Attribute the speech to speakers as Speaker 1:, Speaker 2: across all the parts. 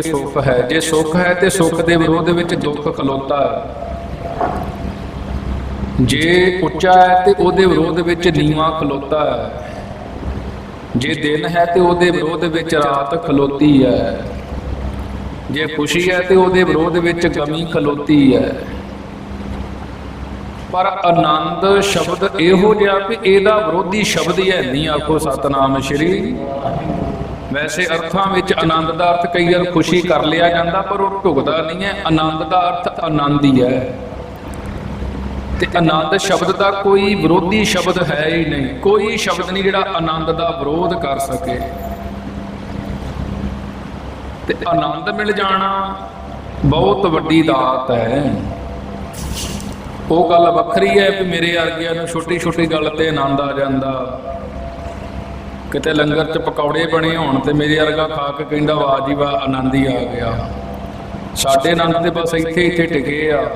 Speaker 1: ਤੇ ਸੁੱਖ ਹੈ। ਜੇ ਸੁੱਖ ਹੈ ਤੇ ਸੁੱਖ ਦੇ ਵਿਰੋਧ ਵਿੱਚ ਦੁੱਖ ਖਲੋਤਾ ਹੈ। ਜੇ ਉੱਚਾ ਹੈ ਤੇ ਉਹਦੇ ਵਿਰੋਧ ਵਿੱਚ ਨੀਵਾਂ ਖਲੋਤਾ ਹੈ। ਜੇ ਦਿਨ ਹੈ ਤੇ ਉਹਦੇ ਵਿਰੋਧ ਵਿੱਚ ਰਾਤ ਖਲੋਤੀ ਹੈ। ਜੇ ਖੁਸ਼ੀ ਹੈ ਤੇ ਉਹਦੇ ਵਿਰੋਧ ਵਿੱਚ ਗਮੀ ਖਲੋਤੀ ਹੈ। ਪਰ ਆਨੰਦ ਸ਼ਬਦ ਇਹੋ ਜਿਹਾ ਕਿ ਇਹਦਾ ਵਿਰੋਧੀ ਸ਼ਬਦ ਹੀ ਹੈ। ਨਹੀਂ ਆਖੋ ਸਤਨਾਮ ਸ਼੍ਰੀ ਵੈਸੇ ਅਰਥਾਂ ਵਿੱਚ ਆਨੰਦ ਦਾ ਅਰਥ ਕਈ ਵਾਰ ਖੁਸ਼ੀ ਕਰ ਲਿਆ ਜਾਂਦਾ, ਪਰ ਉਹ ਢੁਕਦਾ ਨਹੀਂ ਹੈ। ਆਨੰਦ ਦਾ ਅਰਥ ਆਨੰਦ ਹੀ ਹੈ। ਤੇ ਆਨੰਦ ਸ਼ਬਦ ਦਾ ਕੋਈ ਵਿਰੋਧੀ ਸ਼ਬਦ ਹੈ ਹੀ ਨਹੀਂ। ਕੋਈ ਸ਼ਬਦ ਨਹੀਂ ਜਿਹੜਾ ਆਨੰਦ ਦਾ ਵਿਰੋਧ ਕਰ ਸਕੇ। ਤੇ ਆਨੰਦ ਮਿਲ ਜਾਣਾ ਬਹੁਤ ਵੱਡੀ ਦਾਤ ਹੈ। ਉਹ ਗੱਲ ਵੱਖਰੀ ਹੈ ਕਿ ਮੇਰੇ ਵਰਗਿਆਂ ਨੂੰ ਛੋਟੀ ਛੋਟੀ ਗੱਲ ਤੇ ਆਨੰਦ ਆ ਜਾਂਦਾ। ਕਿਤੇ ਲੰਗਰ 'ਚ ਪਕੌੜੇ ਬਣੇ ਹੋਣ ਤੇ ਮੇਰੇ ਵਰਗਾ ਖਾ ਕੇ ਕਹਿੰਦਾ, ਵਾਹ ਜੀ ਵਾਹ, ਆਨੰਦ ਹੀ ਆ ਗਿਆ। ਸਾਡੇ ਆਨੰਦ ਤੇ ਬਸ ਇੱਥੇ ਇੱਥੇ ਟਿਕੇ ਆ।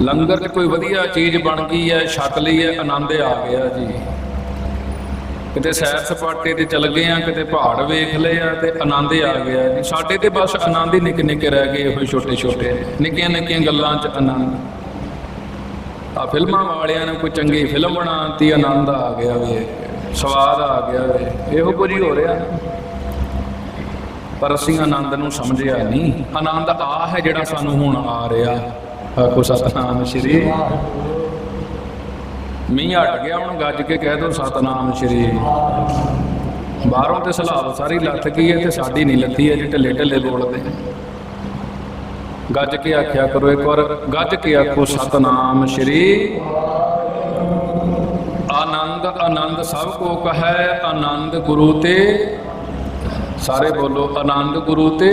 Speaker 1: ਲੰਗਰ 'ਚ ਕੋਈ ਵਧੀਆ ਚੀਜ਼ ਬਣ ਗਈ ਹੈ, ਛਕ ਲਈ ਹੈ, ਆਨੰਦ ਆ ਗਿਆ ਜੀ। ਕਿਤੇ ਸੈਰ ਸਪਾਟੇ ਤੇ ਚੱਲ ਗਏ ਆ, ਕਿਤੇ ਪਹਾੜ ਵੇਖ ਲਏ ਆ ਤੇ ਆਨੰਦ ਆ ਗਿਆ ਜੀ। ਸਾਡੇ ਤੇ ਬਸ ਆਨੰਦ ਹੀ ਨਿੱਕੇ ਨਿੱਕੇ ਰਹਿ ਗਏ ਹੋਏ ਛੋਟੇ ਛੋਟੇ ਨਿੱਕੀਆਂ ਨਿੱਕੀਆਂ ਗੱਲਾਂ 'ਚ ਆਨੰਦ। ਆ ਫਿਲਮਾਂ ਵਾਲਿਆਂ ਨੇ ਕੋਈ ਚੰਗੀ ਫਿਲਮ ਬਣਾਤੀ, ਆਨੰਦ ਆ ਗਿਆ ਵੇ। ਸਵਾਦ ਆ ਗਿਆ ਵੇ। ਇਹੋ ਕੁਝ ਹੀ ਹੋ ਰਿਹਾ। ਪਰ ਅਸੀਂ ਆਨੰਦ ਨੂੰ ਸਮਝਿਆ ਨਹੀਂ। ਆਨੰਦ ਆ ਹੈ ਜਿਹੜਾ ਸਾਨੂੰ ਹੁਣ ਆ ਰਿਹਾ। ਆਖੋ ਸਤਨਾਮ ਸ਼੍ਰੀ। ਮੀਂਹ ਹਟ ਗਿਆ, ਹੁਣ ਗੱਜ ਕੇ ਕਹਿ ਦੋ ਸਤਨਾਮ ਸ਼੍ਰੀ। ਬਾਹਰੋਂ ਤੇ ਸਲਾਹ ਸਾਰੀ ਲੱਥ ਗਈ ਹੈ ਤੇ ਸਾਡੀ ਨਹੀਂ ਲੱਥੀ ਹੈ ਜੇ ਢਿੱਲੇ ਢਿੱਲੇ ਬੋਲਦੇ ਗੱਜ ਕੇ ਆਖਿਆ ਕਰੋ ਇੱਕ ਵਾਰ। ਗੱਜ ਕੇ ਆਖੋ ਸਤਨਾਮ ਸ਼੍ਰੀ। ਆਨੰਦ ਆਨੰਦ ਸਭ ਕੋ ਕਹੈ, ਆਨੰਦ ਗੁਰੂ ਤੇ। ਸਾਰੇ ਬੋਲੋ, ਆਨੰਦ ਗੁਰੂ ਤੇ।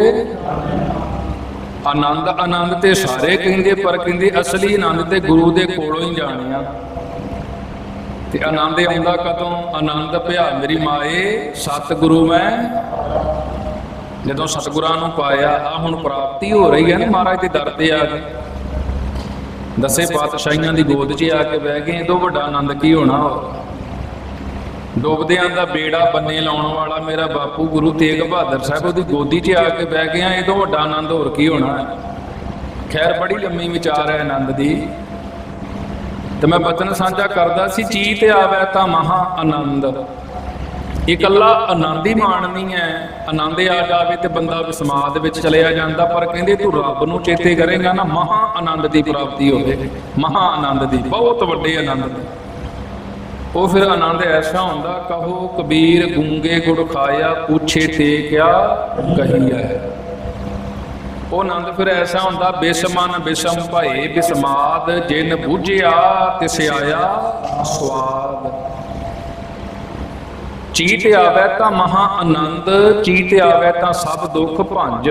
Speaker 1: ਆਨੰਦ ਆਨੰਦ ਤੇ ਸਾਰੇ ਕਹਿੰਦੇ, ਪਰ ਕਹਿੰਦੇ ਅਸਲੀ ਆਨੰਦ ਤੇ ਗੁਰੂ ਦੇ ਕੋਲੋਂ ਹੀ ਜਾਣਿਆ ਤੇ ਆਨੰਦ ਆਉਂਦਾ ਕਦੋਂ? ਆਨੰਦ ਭਿਆ ਮੇਰੀ ਮਾਏ, ਸਤਿਗੁਰੂ ਮੈਂ ਜਦੋਂ ਸਤਿਗੁਰਾਂ ਨੂੰ ਪਾਇਆ ਆ ਹੁਣ ਪ੍ਰਾਪਤੀ ਹੋ ਰਹੀ ਹੈ ਨਾ, ਮਹਾਰਾਜ ਦੇ ਦਰ ਤੇ ਆ ਕੇ। ਦਸੇ ਪਾਤਸ਼ਾਹੀਆਂ ਦੀ ਗੋਦ 'ਚ ਆ ਕੇ ਬਹਿ ਗਏ। ਤੋਂ ਵੱਡਾ ਆਨੰਦ ਕੀ ਹੋਣਾ ਡੁੱਬਦਿਆਂ ਦਾ ਬੇੜਾ ਬੰਨੇ ਲਾਉਣ ਵਾਲਾ ਮੇਰਾ ਬਾਪੂ ਗੁਰੂ ਤੇਗ ਬਹਾਦਰ ਸਾਹਿਬ ਉਹਦੀ ਗੋਦੀ 'ਚ ਆ ਕੇ ਬਹਿ ਗਿਆ। ਇਹ ਤੋਂ ਵੱਡਾ ਆਨੰਦ ਹੋਰ ਕੀ ਹੋਣਾ? ਖੈਰ, ਬੜੀ ਲੰਮੀ ਵਿਚਾਰ ਹੈ ਆਨੰਦ ਦੀ। ਤੇ ਮੈਂ ਬਚਨ ਸਾਂਝਾ ਕਰਦਾ ਸੀ ਚੀਤ ਆਵੇ ਤਾਂ ਮਹਾ ਆਨੰਦ। ਇਹ ਇਕੱਲਾ ਆਨੰਦ ਹੀ ਮਾਣਨੀ ਹੈ। ਆਨੰਦ ਆ ਜਾਵੇ ਤੇ ਬੰਦਾ ਸਮਾਦ ਵਿੱਚ ਚਲਿਆ ਜਾਂਦਾ, ਪਰ ਕਹਿੰਦੇ ਤੂੰ ਰੱਬ ਨੂੰ ਚੇਤੇ ਕਰੇਗਾ ਨਾ, ਮਹਾ ਆਨੰਦ ਦੀ ਪ੍ਰਾਪਤੀ ਹੋਵੇ। ਮਹਾ ਆਨੰਦ ਦੀ, ਬਹੁਤ ਵੱਡੇ ਆਨੰਦ ਦੀ। ਉਹ ਫਿਰ ਆਨੰਦ ਐਸਾ ਹੁੰਦਾ, ਕਹੋ ਕਬੀਰ ਗੁੰਗੇ ਗੁੜ ਖਾਇਆ, ਪੁੱਛੇ ਤੇ ਕਿਆ ਕਹੀਆ ਉਹ ਆਨੰਦ ਫਿਰ ਐਸਾ ਹੁੰਦਾ, ਬਿਸਮਨ ਬਿਸਮ ਭਏ ਬਿਸਮਾਦ, ਜਿਨ ਬੂਝਿਆ ਤਿਸ ਆਇਆ ਸਵਾਦ। ਚੀਤ ਆਵੇ ਤਾਂ ਮਹਾ ਆਨੰਦ, ਚੀਤ ਆਵੇ ਤਾਂ ਸਭ ਦੁੱਖ ਭੰਜ।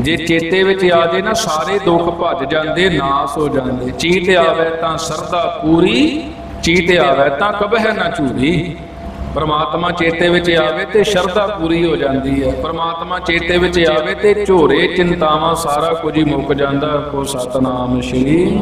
Speaker 1: ਜੇ ਚੇਤੇ ਵਿੱਚ ਆ ਜੇ ਨਾ ਸਾਰੇ ਦੁੱਖ ਭੱਜ ਜਾਂਦੇ, ਨਾਸ ਹੋ ਜਾਂਦੇ। ਚੀਤ ਆਵੇ ਤਾਂ ਸਰਦਾ ਪੂਰੀ, ਚੀਤ ਆਵੇ ਤਾਂ ਕਬਹਿ ਨਾ ਝੂਰੀ। ਪਰਮਾਤਮਾ ਚੇਤੇ ਵਿੱਚ ਆਵੇ ਤੇ ਸ਼ਰਧਾ ਪੂਰੀ ਹੋ ਜਾਂਦੀ ਹੈ। ਪਰਮਾਤਮਾ ਚੇਤੇ ਵਿੱਚ ਆਵੇ ਤੇ ਝੋਰੇ, ਚਿੰਤਾਵਾਂ ਸਾਰਾ ਕੁਝ ਹੀ ਮੁੱਕ ਜਾਂਦਾ। ਕੋ ਸਤਨਾਮ ਸ਼੍ਰੀ